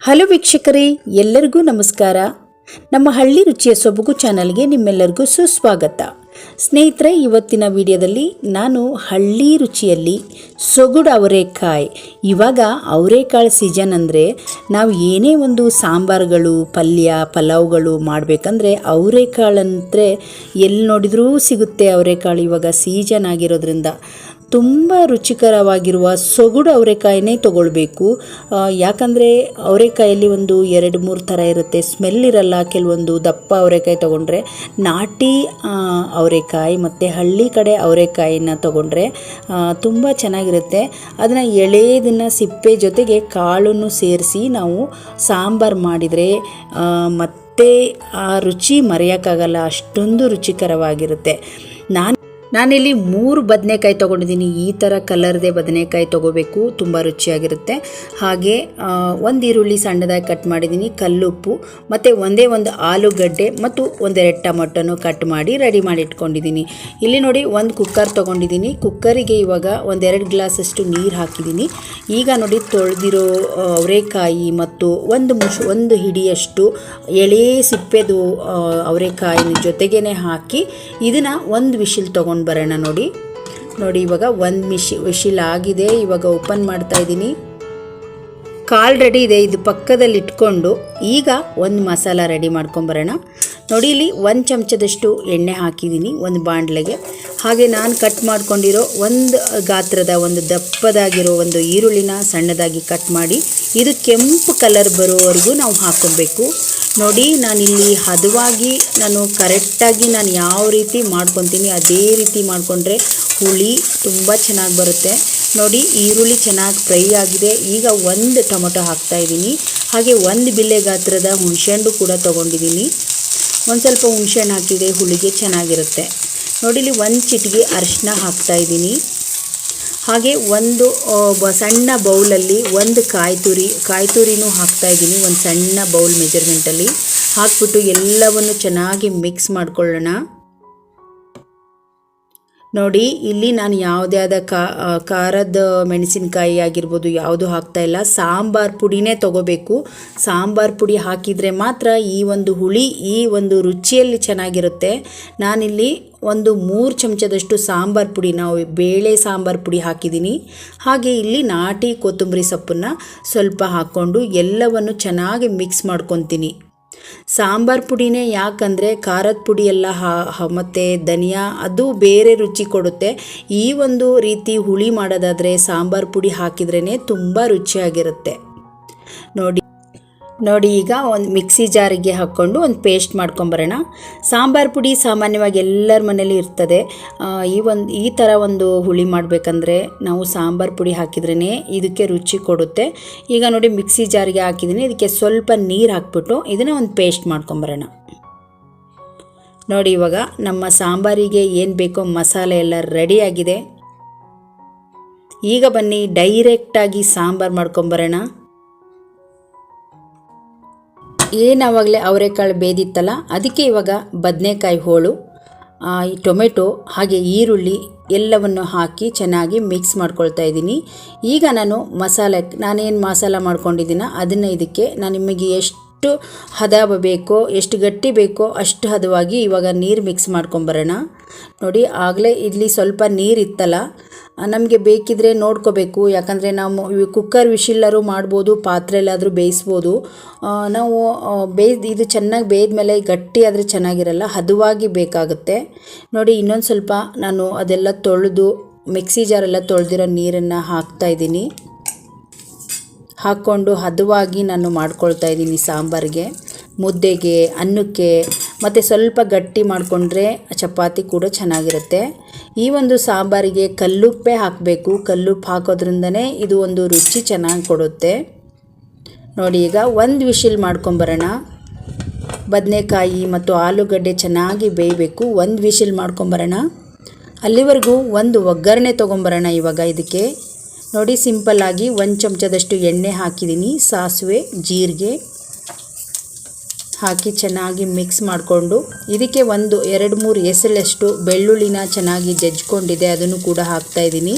Hello ವೀಕ್ಷಕರೇ, ಎಲ್ಲರಿಗೂ ನಮಸ್ಕಾರ. ನಮ್ಮ ಹಳ್ಳಿ ರುಚಿಯ ಸೊಬಗು ಚಾನಲ್ಗೆ ನಿಮ್ಮೆಲ್ಲರಿಗೂ ಸುಸ್ವಾಗತ. ಸ್ನೇಹಿತರೆ, ಇವತ್ತಿನ ವಿಡಿಯೋದಲ್ಲಿ ನಾನು ಹಳ್ಳಿ ರುಚಿಯಲ್ಲಿ ಸೊಗುಡು ಅವರೆಕಾಯಿ, ಇವಾಗ ಅವರೆಕಾಳು ಸೀಸನ್ ಅಂದರೆ ನಾವು ಏನೇ ಒಂದು ಸಾಂಬಾರುಗಳು, ಪಲ್ಯ, ಪಲಾವ್ಗಳು ಮಾಡಬೇಕಂದ್ರೆ ಅವರೆಕಾಳಂದರೆ ಎಲ್ಲಿ ನೋಡಿದ್ರೂ ಸಿಗುತ್ತೆ ಅವರೆಕಾಳು ಇವಾಗ ಸೀಸನ್ ಆಗಿರೋದ್ರಿಂದ. ತುಂಬ ರುಚಿಕರವಾಗಿರುವ ಸೊಗುಡು ಅವರೆಕಾಯಿನೇ ತೊಗೊಳ್ಬೇಕು. ಯಾಕಂದರೆ ಅವರೆಕಾಯಲ್ಲಿ ಒಂದು ಎರಡು, ಮೂರು ಥರ ಇರುತ್ತೆ. ಸ್ಮೆಲ್ ಇರಲ್ಲ ಕೆಲವೊಂದು ದಪ್ಪ ಅವರೆಕಾಯಿ ತೊಗೊಂಡ್ರೆ. ನಾಟಿ ಅವರೆಕಾಯಿ ಮತ್ತು ಹಳ್ಳಿ ಕಡೆ ಅವರೆಕಾಯಿನ ತೊಗೊಂಡ್ರೆ ತುಂಬ ಚೆನ್ನಾಗಿರುತ್ತೆ. ಅದನ್ನು ಎಳೆಯದನ್ನು ಸಿಪ್ಪೆ ಜೊತೆಗೆ ಕಾಳನ್ನು ಸೇರಿಸಿ ನಾವು ಸಾಂಬಾರು ಮಾಡಿದರೆ ಮತ್ತು ಆ ರುಚಿ ಮರೆಯೋಕ್ಕಾಗಲ್ಲ. ಅಷ್ಟೊಂದು ರುಚಿಕರವಾಗಿರುತ್ತೆ. ನಾನು ನಾನಿಲ್ಲಿ ಮೂರು ಬದನೆಕಾಯಿ ತೊಗೊಂಡಿದ್ದೀನಿ. ಈ ಥರ ಕಲರ್ದೇ ಬದನೆಕಾಯಿ ತೊಗೋಬೇಕು. ತುಂಬ ರುಚಿಯಾಗಿರುತ್ತೆ. ಹಾಗೆ ಒಂದು ಈರುಳ್ಳಿ ಸಣ್ಣದಾಗಿ ಕಟ್ ಮಾಡಿದ್ದೀನಿ. ಕಲ್ಲುಪ್ಪು, ಮತ್ತು ಒಂದೇ ಒಂದು ಆಲೂಗಡ್ಡೆ ಮತ್ತು ಒಂದೆರಡು ಟೊಮೊಟೊನು ಕಟ್ ಮಾಡಿ ರೆಡಿ ಮಾಡಿ ಇಟ್ಕೊಂಡಿದ್ದೀನಿ. ಇಲ್ಲಿ ನೋಡಿ ಒಂದು ಕುಕ್ಕರ್ ತೊಗೊಂಡಿದ್ದೀನಿ. ಕುಕ್ಕರಿಗೆ ಇವಾಗ ಒಂದೆರಡು ಗ್ಲಾಸಷ್ಟು ನೀರು ಹಾಕಿದ್ದೀನಿ. ಈಗ ನೋಡಿ ತೊಳೆದಿರೋ ಅವರೆಕಾಯಿ ಮತ್ತು ಒಂದು ಮುಷ್, ಒಂದು ಹಿಡಿಯಷ್ಟು ಎಳೆ ಸಿಪ್ಪೆದು ಅವರೆಕಾಯಿನ ಜೊತೆಗೇ ಹಾಕಿ ಇದನ್ನು ಒಂದು ವಿಶಿಲ್ ತೊಗೊಂಡು ಬರೋಣ ನೋಡಿ. ನೋಡಿ, ಇವಾಗ ಒಂದು ಮಿಶಿ ವಿಶಿಲ್ ಆಗಿದೆ. ಇವಾಗ ಓಪನ್ ಮಾಡ್ತಾ ಇದ್ದೀನಿ. ಕಾಲ್ ರೆಡಿ ಇದೆ. ಇದು ಪಕ್ಕದಲ್ಲಿ ಇಟ್ಕೊಂಡು ಈಗ ಒಂದು ಮಸಾಲ ರೆಡಿ ಮಾಡ್ಕೊಂಬರೋಣ. ನೋಡಿ, ಇಲ್ಲಿ ಒಂದು ಚಮಚದಷ್ಟು ಎಣ್ಣೆ ಹಾಕಿದ್ದೀನಿ ಒಂದು ಬಾಣಲೆಗೆ ಹಾಗೆ ನಾನು ಕಟ್ ಮಾಡ್ಕೊಂಡಿರೋ ಒಂದು ಗಾತ್ರದ ಒಂದು ದಪ್ಪದಾಗಿರೋ ಒಂದು ಈರುಳ್ಳಿನ ಸಣ್ಣದಾಗಿ ಕಟ್ ಮಾಡಿ, ಇದು ಕೆಂಪು ಕಲರ್ ಬರೋವರೆಗೂ ನಾವು ಹಾಕ್ಕೊಬೇಕು. ನೋಡಿ, ನಾನಿಲ್ಲಿ ಹದವಾಗಿ ನಾನು ಕರೆಕ್ಟಾಗಿ ನಾನು ಯಾವ ರೀತಿ ಮಾಡ್ಕೊತೀನಿ, ಅದೇ ರೀತಿ ಮಾಡಿಕೊಂಡ್ರೆ ಹುಳಿ ತುಂಬ ಚೆನ್ನಾಗಿ ಬರುತ್ತೆ. ನೋಡಿ, ಈರುಳ್ಳಿ ಚೆನ್ನಾಗಿ ಫ್ರೈ ಆಗಿದೆ. ಈಗ ಒಂದು ಟೊಮೊಟೊ ಹಾಕ್ತಾ ಇದ್ದೀನಿ. ಹಾಗೆ ಒಂದು ಬಿಲ್ಲೆ ಗಾತ್ರದ ಹುಣಸೆಹಣ್ಣು ಕೂಡ ತೊಗೊಂಡಿದ್ದೀನಿ. ಒಂದು ಸ್ವಲ್ಪ ಹುಣಸೆಹಣ್ಣು ಹಾಕಿದೆ ಹುಳಿಗೆ ಚೆನ್ನಾಗಿರುತ್ತೆ. ನೋಡಿ, ಇಲ್ಲಿ ಒಂದು ಚಿಟಿಗೆ ಅರಿಶಿನ ಹಾಕ್ತಾ ಇದ್ದೀನಿ. ಹಾಗೆ ಒಂದು ಸಣ್ಣ ಬೌಲಲ್ಲಿ ಒಂದು ಕಾಯಿ ತುರಿ ಕಾಯಿ ತುರಿನೂ ಹಾಕ್ತಾ ಇದ್ದೀನಿ, ಒಂದು ಸಣ್ಣ ಬೌಲ್ ಮೆಜರ್ಮೆಂಟಲ್ಲಿ. ಹಾಕ್ಬಿಟ್ಟು ಎಲ್ಲವನ್ನು ಚೆನ್ನಾಗಿ ಮಿಕ್ಸ್ ಮಾಡ್ಕೊಳ್ಳೋಣ. ನೋಡಿ, ಇಲ್ಲಿ ನಾನು ಯಾವುದೇ ಆದ ಕಾ ಖಾರದ ಮೆಣಸಿನಕಾಯಿ ಆಗಿರ್ಬೋದು, ಯಾವುದು ಹಾಕ್ತಾ ಇಲ್ಲ. ಸಾಂಬಾರ್ ಪುಡಿನೇ ತೊಗೋಬೇಕು. ಸಾಂಬಾರ್ ಪುಡಿ ಹಾಕಿದರೆ ಮಾತ್ರ ಈ ಒಂದು ಹುಳಿ, ಈ ಒಂದು ರುಚಿಯಲ್ಲಿ ಚೆನ್ನಾಗಿರುತ್ತೆ. ನಾನಿಲ್ಲಿ ಒಂದು ಮೂರು ಚಮಚದಷ್ಟು ಸಾಂಬಾರ್ ಪುಡಿ, ನಾವು ಬೇಳೆ ಸಾಂಬಾರ್ ಪುಡಿ ಹಾಕಿದ್ದೀನಿ. ಹಾಗೆ ಇಲ್ಲಿ ನಾಟಿ ಕೊತ್ತಂಬರಿ ಸೊಪ್ಪನ್ನು ಸ್ವಲ್ಪ ಹಾಕ್ಕೊಂಡು ಎಲ್ಲವನ್ನು ಚೆನ್ನಾಗಿ ಮಿಕ್ಸ್ ಮಾಡ್ಕೊತೀನಿ. ಸಾಂಬಾರ್ ಪುಡಿನೇ ಯಾಕಂದರೆ ಖಾರದ ಪುಡಿ ಎಲ್ಲ ಮತ್ತು ಧನಿಯಾ, ಅದು ಬೇರೆ ರುಚಿ ಕೊಡುತ್ತೆ. ಈ ಒಂದು ರೀತಿ ಹುಳಿ ಮಾಡೋದಾದರೆ ಸಾಂಬಾರ್ ಪುಡಿ ಹಾಕಿದ್ರೇ ತುಂಬ ರುಚಿಯಾಗಿರುತ್ತೆ. ನೋಡಿ. ನೋಡಿ ಈಗ ಒಂದು ಮಿಕ್ಸಿ ಜಾರಿಗೆ ಹಾಕ್ಕೊಂಡು ಒಂದು ಪೇಸ್ಟ್ ಮಾಡ್ಕೊಂಬರೋಣ. ಸಾಂಬಾರ್ ಪುಡಿ ಸಾಮಾನ್ಯವಾಗಿ ಎಲ್ಲರ ಮನೇಲಿ ಇರ್ತದೆ. ಈ ಒಂದು, ಈ ಥರ ಒಂದು ಹುಳಿ ಮಾಡಬೇಕಂದ್ರೆ ನಾವು ಸಾಂಬಾರ್ ಪುಡಿ ಹಾಕಿದ್ರೇ ಇದಕ್ಕೆ ರುಚಿ ಕೊಡುತ್ತೆ. ಈಗ ನೋಡಿ ಮಿಕ್ಸಿ ಜಾರಿಗೆ ಹಾಕಿದ್ದೀನಿ. ಇದಕ್ಕೆ ಸ್ವಲ್ಪ ನೀರು ಹಾಕ್ಬಿಟ್ಟು ಇದನ್ನು ಒಂದು ಪೇಸ್ಟ್ ಮಾಡ್ಕೊಂಬರೋಣ. ನೋಡಿ ಇವಾಗ ನಮ್ಮ ಸಾಂಬಾರಿಗೆ ಏನು ಬೇಕೋ ಮಸಾಲೆ ಎಲ್ಲ ರೆಡಿಯಾಗಿದೆ ಈಗ ಬನ್ನಿ ಡೈರೆಕ್ಟಾಗಿ ಸಾಂಬಾರು ಮಾಡ್ಕೊಂಬರೋಣ. ಏನು ಆವಾಗಲೇ ಅವರೆಕಾಳು ಬೇದಿತ್ತಲ್ಲ, ಅದಕ್ಕೆ ಇವಾಗ ಬದನೆಕಾಯಿ ಹೋಳು ಈ ಟೊಮೆಟೊ, ಹಾಗೆ ಈರುಳ್ಳಿ ಎಲ್ಲವನ್ನು ಹಾಕಿ ಚೆನ್ನಾಗಿ ಮಿಕ್ಸ್ ಮಾಡ್ಕೊಳ್ತಾ ಇದ್ದೀನಿ. ಈಗ ನಾನು ಮಸಾಲೆ, ನಾನೇನು ಮಸಾಲ ಮಾಡ್ಕೊಂಡಿದ್ದೀನ, ಅದನ್ನು ಇದಕ್ಕೆ ನಾನು ನಿಮಗೆ ಎಷ್ಟು ಹದ ಬೇಕೋ, ಎಷ್ಟು ಗಟ್ಟಿ ಬೇಕೋ ಅಷ್ಟು ಹದವಾಗಿ ಇವಾಗ ನೀರು ಮಿಕ್ಸ್ ಮಾಡ್ಕೊಂಬರೋಣ ನೋಡಿ, ಆಗಲೇ ಇಲ್ಲಿ ಸ್ವಲ್ಪ ನೀರು ಇತ್ತಲ್ಲ ನಮಗೆ ಬೇಕಿದ್ರೆ ನೋಡ್ಕೋಬೇಕು. ಯಾಕಂದರೆ ನಾವು ಕುಕ್ಕರ್ ವಿಶಿಲ್ಲರೂ ಮಾಡ್ಬೋದು ಪಾತ್ರೆಯಲ್ಲಾದರೂ ಬೇಯಿಸ್ಬೋದು. ನಾವು ಬೇಯ್ದು, ಇದು ಚೆನ್ನಾಗಿ ಬೇಯ್ದ ಮೇಲೆ ಗಟ್ಟಿ ಆದರೆ ಚೆನ್ನಾಗಿರಲ್ಲ, ಹದವಾಗಿ ಬೇಕಾಗುತ್ತೆ. ನೋಡಿ, ಇನ್ನೊಂದು ಸ್ವಲ್ಪ ನಾನು ಅದೆಲ್ಲ ತೊಳೆದು ಮಿಕ್ಸಿ ಜಾರೆಲ್ಲ ತೊಳೆದಿರೋ ನೀರನ್ನು ಹಾಕ್ತಾ ಇದ್ದೀನಿ. ಹಾಕ್ಕೊಂಡು ಹದವಾಗಿ ನಾನು ಮಾಡ್ಕೊಳ್ತಾ ಇದ್ದೀನಿ ಸಾಂಬಾರಿಗೆ. ಮುದ್ದೆಗೆ, ಅನ್ನಕ್ಕೆ ಮತ್ತು ಸ್ವಲ್ಪ ಗಟ್ಟಿ ಮಾಡಿಕೊಂಡ್ರೆ ಚಪಾತಿ ಕೂಡ ಚೆನ್ನಾಗಿರುತ್ತೆ. ಈ ಒಂದು ಸಾಂಬಾರಿಗೆ ಕಲ್ಲುಪ್ಪೆ ಹಾಕಬೇಕು. ಕಲ್ಲುಪ್ಪು ಹಾಕೋದ್ರಿಂದನೇ ಇದು ಒಂದು ರುಚಿ ಚೆನ್ನಾಗಿ ಕೊಡುತ್ತೆ. ನೋಡಿ, ಈಗ ಒಂದು ವಿಶಿಲ್ ಮಾಡ್ಕೊಂಬರೋಣ. ಬದನೆಕಾಯಿ ಮತ್ತು ಆಲೂಗಡ್ಡೆ ಚೆನ್ನಾಗಿ ಬೇಯಬೇಕು. ಒಂದು ವಿಶಿಲ್ ಮಾಡ್ಕೊಂಬರೋಣ. ಅಲ್ಲಿವರೆಗೂ ಒಂದು ಒಗ್ಗರಣೆ ತೊಗೊಂಬರೋಣ ಇವಾಗ ಇದಕ್ಕೆ. ನೋಡಿ, ಸಿಂಪಲ್ಲಾಗಿ ಒಂದು ಚಮಚದಷ್ಟು ಎಣ್ಣೆ ಹಾಕಿದ್ದೀನಿ. ಸಾಸಿವೆ, ಜೀರಿಗೆ ಹಾಕಿ ಚೆನ್ನಾಗಿ ಮಿಕ್ಸ್ ಮಾಡಿಕೊಂಡು ಇದಕ್ಕೆ ಒಂದು ಎರಡು ಮೂರು ಎಸಳಷ್ಟು ಬೆಳ್ಳುಳ್ಳಿನ ಚೆನ್ನಾಗಿ ಜಜ್ಕೊಂಡಿದೆ ಅದನ್ನು ಕೂಡ ಹಾಕ್ತಾ ಇದ್ದೀನಿ.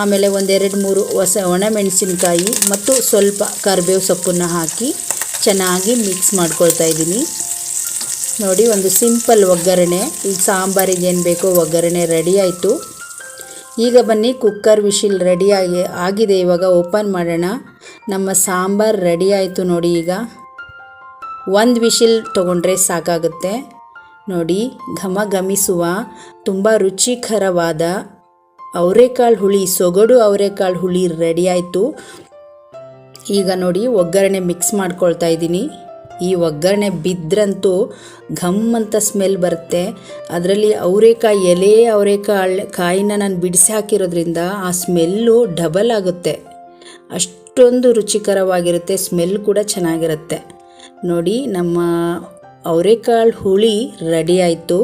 ಆಮೇಲೆ ಒಂದೆರಡು ಮೂರು ಹೊಸ ಒಣಮೆಣಸಿನ್ಕಾಯಿ ಮತ್ತು ಸ್ವಲ್ಪ ಕರಿಬೇವು ಸೊಪ್ಪನ್ನು ಹಾಕಿ ಚೆನ್ನಾಗಿ ಮಿಕ್ಸ್ ಮಾಡ್ಕೊಳ್ತಾ ಇದ್ದೀನಿ. ನೋಡಿ, ಒಂದು ಸಿಂಪಲ್ ಒಗ್ಗರಣೆ. ಈಗ ಸಾಂಬಾರಿಗೆ ಏನು ಬೇಕೋ ಒಗ್ಗರಣೆ ರೆಡಿ ಆಯಿತು. ಈಗ ಬನ್ನಿ, ಕುಕ್ಕರ್ ವಿಶಿಲ್ ರೆಡಿಯಾಗಿ ಆಗಿದೆ. ಇವಾಗ ಓಪನ್ ಮಾಡೋಣ. ನಮ್ಮ ಸಾಂಬಾರು ರೆಡಿ ಆಯಿತು ನೋಡಿ ಈಗ. ಒಂದು ವಿಶಿಲ್ ತಗೊಂಡ್ರೆ ಸಾಕಾಗುತ್ತೆ. ನೋಡಿ ಘಮ ಘಮಿಸುವ ತುಂಬ ರುಚಿಕರವಾದ ಅವರೆಕಾಳು ಹುಳಿ, ಸೊಗಡು ಅವರೆಕಾಳು ಹುಳಿ ರೆಡಿ ಆಯಿತು. ಈಗ ನೋಡಿ, ಒಗ್ಗರಣೆ ಮಿಕ್ಸ್ ಮಾಡ್ಕೊಳ್ತಾ ಇದ್ದೀನಿ. ಈ ಒಗ್ಗರಣೆ ಬಿದ್ದರಂತೂ ಘಮ್ ಅಂತ ಸ್ಮೆಲ್ ಬರುತ್ತೆ. ಅದರಲ್ಲಿ ಅವರೆಕಾಯಿ ಎಲೆ, ಅವರೆಕಾಳು ಕಾಯಿನ ನಾನು ಬಿಡಿಸಿ ಹಾಕಿರೋದ್ರಿಂದ ಆ ಸ್ಮೆಲ್ಲು ಡಬಲ್ ಆಗುತ್ತೆ. ಅಷ್ಟೊಂದು ರುಚಿಕರವಾಗಿರುತ್ತೆ ಸ್ಮೆಲ್ ಕೂಡ ಚೆನ್ನಾಗಿರುತ್ತೆ. ನೋಡಿ, ನಮ್ಮ ಅವರೆಕಾಳು ಹುಳಿ ರೆಡಿ ಆಯಿತು.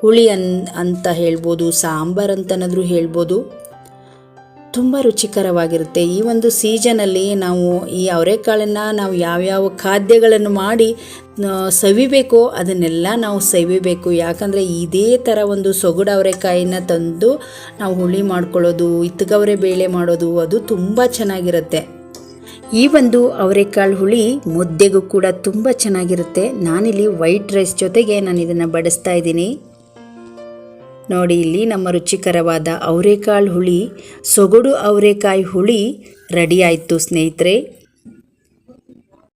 ಹುಳಿ ಅನ್, ಅಂತ ಹೇಳ್ಬೋದು, ಸಾಂಬಾರು ಅಂತನಾದರೂ ಹೇಳ್ಬೋದು. ತುಂಬ ರುಚಿಕರವಾಗಿರುತ್ತೆ. ಈ ಒಂದು ಸೀಸನಲ್ಲಿ ನಾವು ಈ ಅವರೆಕಾಳನ್ನು ನಾವು ಯಾವ್ಯಾವ ಖಾದ್ಯಗಳನ್ನು ಮಾಡಿ ಸವಿಬೇಕೋ ಅದನ್ನೆಲ್ಲ ನಾವು ಸವಿಬೇಕು. ಯಾಕಂದರೆ ಇದೇ ಥರ ಒಂದು ಸೊಗಡು ಅವರೆಕಾಯಿನ ತಂದು ನಾವು ಹುಳಿ ಮಾಡ್ಕೊಳ್ಳೋದು ಇತ್ತಗವರೆ ಬೇಳೆ ಮಾಡೋದು, ಅದು ತುಂಬ ಚೆನ್ನಾಗಿರುತ್ತೆ. ಈ ಒಂದು ಅವರೆಕಾಳು ಹುಳಿ ಮುದ್ದೆಗೂ ಕೂಡ ತುಂಬ ಚೆನ್ನಾಗಿರುತ್ತೆ. ನಾನಿಲ್ಲಿ ವೈಟ್ ರೈಸ್ ಜೊತೆಗೆ ನಾನು ಇದನ್ನು ಬಡಿಸ್ತಾ ಇದ್ದೀನಿ. ನೋಡಿ, ಇಲ್ಲಿ ನಮ್ಮ ರುಚಿಕರವಾದ ಅವರೆಕಾಳು ಹುಳಿ, ಸೊಗಡು ಅವರೆಕಾಯಿ ಹುಳಿ ರೆಡಿ ಆಯಿತು ಸ್ನೇಹಿತರೆ.